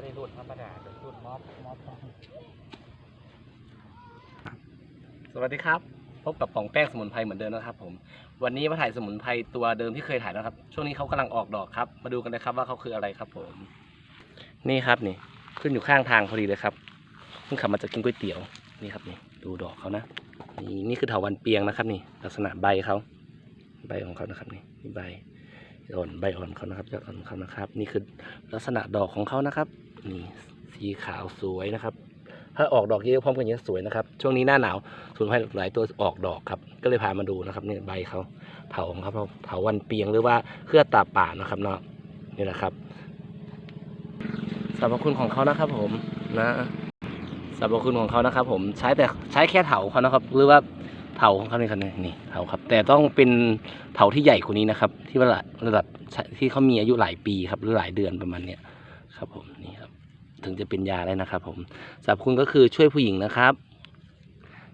ไม่ได้รุ่นธรรมดาเป็นรุ่นมอสมอสสวัสดีครับ พบกับป่องแป้งสมุนไพรเหมือนเดิมนะครับ ผม วันนี้มาถ่ายสมุนไพรตัวเดิมที่เคยถ่ายนะครับ ช่วงนี้เขากำลังออกดอกครับ มาดูกันนะครับว่าเขาคืออะไรครับ ผม นี่ครับนี่ ขึ้นอยู่ข้างทางพอดีเลยครับเพิ่งขับมาจากกินก๋วยเตี๋ยวนี่ครับนี่ ดูดอกเขานะนี่นี่คือเถาวันเปียงนะครับ นี่ ลักษณะใบเขาใบของเขานะครับนี่นี่ใบ อ่อนใบอ่อนเขานะครับยอดอ่อนเขานะครับ นี่คือลักษณะดอกของเขานะครับ นี่สีขาวสวยนะครับ ถ้าออกดอกเยอะพร้อมกันอย่างนี้สวยนะครับ ช่วงนี้หน้าหนาวสมุนไพรหลายตัวออกดอกครับ ก็เลยพามาดูนะครับนี่ใบเขาเถาของเขาเถาวันเปียงหรือว่าเครือตาป่านะครับเนาะนี่แหละครับสรรพคุณของเขานะครับ ผมนะสรรพคุณของเขานะครับ ผมใช้แต่ใช้แค่เถาเขานะครับ หรือว่า เถาของเขานี่ครับนี่นี่เถาครับ แต่ต้องเป็นเถาที่ใหญ่กว่านี้นะครับ ที่ระดับที่เขามีอายุหลายปีครับหรือหลายเดือนประมาณเนี้ยครับผมนี่ครับ ถึงจะเป็นยาได้นะครับ ผมสรรพคุณก็คือช่วยผู้หญิงนะครับ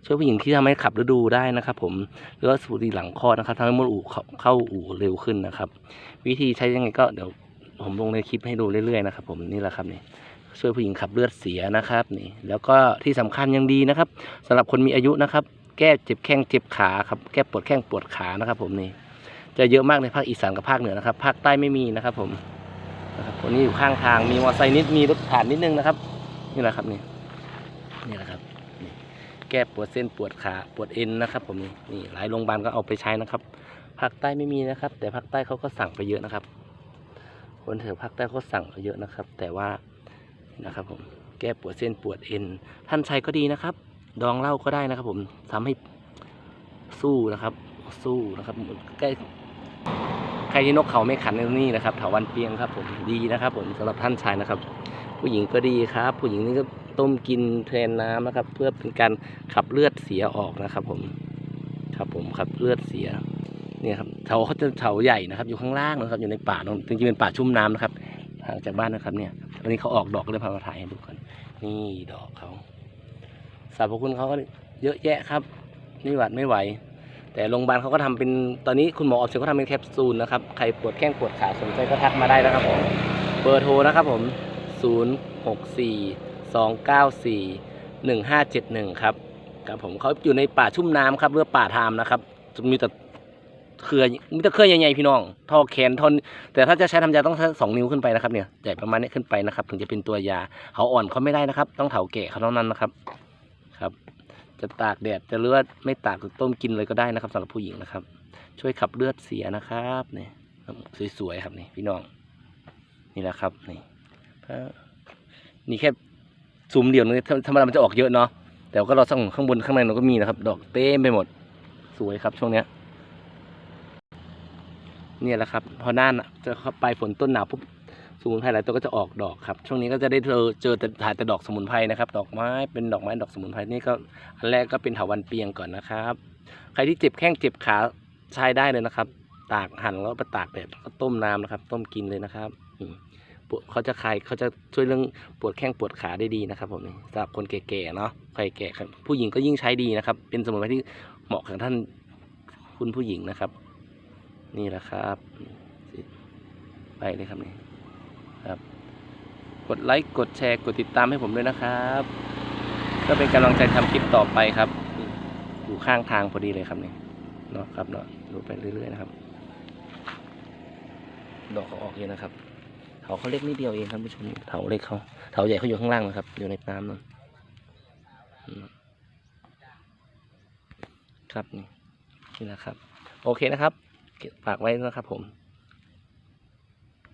ช่วยผู้หญิงที่ทำให้ขับฤดูได้นะครับ ผมหรือว่าสูติหลังคลอดนะครับทำให้มดอู่เข้าเข้าอู่เร็วขึ้นนะครับ วิธีใช้ยังไงก็เดี๋ยวผมลงในคลิปให้ดูเรื่อยๆนะครับ ผมนี่แหละครับนี่ช่วยผู้หญิงขับเลือดเสียนะครับนี่แล้วก็ที่สำคัญยังดีนะครับสำหรับคนมีอายุนะครับ แก้เจ็บแข้งเจ็บขาครับแก้ปวดแข้งปวดขานะครับ ผมนี่จะเยอะมากในภาคอีสานกับภาคเหนือนะครับ ภาคใต้ไม่มีนะครับ ผมนะครับคนนี้อยู่ข้างทางมีมอเตอร์ไซค์นิดมีรถผ่านนิดนึงนะครับ นี่แหละครับนี่นี่แหละครับแก้ปวดเส้นปวดขาปวดเอ็นนะครับ ผมนี่นี่หลายโรงพยาบาลก็เอาไปใช้นะครับภาคใต้ไม่มีนะครับ แต่ภาคใต้เขาก็สั่งไปเยอะนะครับ คนแถวภาคใต้เขาสั่งไปเยอะนะครับ แต่ว่านะครับ ผมแก้ปวดเส้นปวดเอ็นท่านใช้ก็ดีนะครับ ดองเหล้าก็ได้นะครับผมทำให้สู้นะครับ สู้นะครับใกล้ใครที่นกเขาไม่ขันในนี่นะครับเถาวันเปียงครับ ผมดีนะครับ ผมสำหรับท่านชายนะครับ ผู้หญิงก็ดีครับ ผู้หญิงนี่ก็ต้มกินแทนน้ำนะครับ เพื่อเป็นการขับเลือดเสียออกนะครับ ผมครับผมขับเลือดเสียเนี่ยครับเถาเขาจะเถาใหญ่นะครับ อยู่ข้างล่างนะครับ อยู่ในป่าจริงๆเป็นป่าชุ่มน้ำนะครับห่างจากบ้านนะครับเนี่ยตอนนี้เขาออกดอกเลยพามาถ่ายให้ดูกันนี่ดอกเขา สรรพคุณเขาก็เยอะแยะครับนี่หวัดไม่ไหว แต่โรงพยาบาลเขาก็ทำเป็นตอนนี้คุณหมอออกเสียงเขาทำเป็นแคปซูลนะครับใครปวดแข้งปวดขาสนใจก็ทักมาได้นะครับผมเบอร์โทรนะครับผม 0 6 4 2 9 4 1 5 7 1 ครับครับผมเขาอยู่ในป่าชุ่มน้ำครับเรือป่าทามนะครับจะมีแต่เครือมีแต่เครือใหญ่ๆพี่น้องท่อแขนทนแต่ถ้าจะใช้ทำยาต้องสองนิ้วขึ้นไปนะครับเนี่ยใหญ่ประมาณนี้ขึ้นไปนะครับ ถึงจะเป็นตัวยาเขาอ่อนเขาไม่ได้นะครับ ต้องเถาแก่เขาเท่านั้นนะครับ ครับ จะตากแดดจะเลือดไม่ตากต้มกินเลยก็ได้นะครับสำหรับผู้หญิงนะครับ ช่วยขับเลือดเสียนะครับนี่สวยๆครับนี่พี่น้อง นี่แหละครับนี่นี่แค่ซุ้มเดียวนึงธรรมดามันจะออกเยอะเนาะแต่ก็เราส่องข้างบนข้างในเราก็มีนะครับ ดอกเต็มไปหมด สวยครับช่วงเนี้ยเนี่ยแหละครับ พอหน้าจะเข้าไปฝนต้นหนาวปุ๊บ สมุนไพรหลายตัวก็จะออกดอกครับ ช่วงนี้ก็จะได้เจอเจอแต่ถ่ายแต่ดอกสมุนไพรนะครับ ดอกไม้เป็นดอกไม้ดอกสมุนไพรนี่ก็อันแรกก็เป็นเถาวันเปียงก่อนนะครับ ใครที่เจ็บแข้งเจ็บขาใช้ได้เลยนะครับ ตากหั่นแล้วไปตากแดดก็ต้มน้ำนะครับ ต้มกินเลยนะครับปวดเขาจะคลายเขาจะช่วยเรื่องปวดแข้งปวดขาได้ดีนะครับผมสำหรับคนแก่ๆเนาะใครแก่ผู้หญิงก็ยิ่งใช้ดีนะครับ เป็นสมุนไพรที่เหมาะกับท่านคุณผู้หญิงนะครับ นี่แหละครับ ไปเลยครับนี่ ครับกดไลค์กดแชร์กดติดตามให้ผมด้วยนะครับก็เป็นกำลังใจทำคลิปต่อไปครับ อยู่ข้างทางพอดีเลยครับนี่เนาะครับเนาะดูไปเรื่อยๆนะครับ ดอกเขาออกเยอะนะครับเถาเขาเล็กนิดเดียวเองครับผู้ชมเถาเล็กเขาเถาใหญ่เขาอยู่ข้างล่างนะครับ อยู่ในน้ำนั่นครับนี่นี่นะครับ โอเคนะครับฝากไว้นะครับผม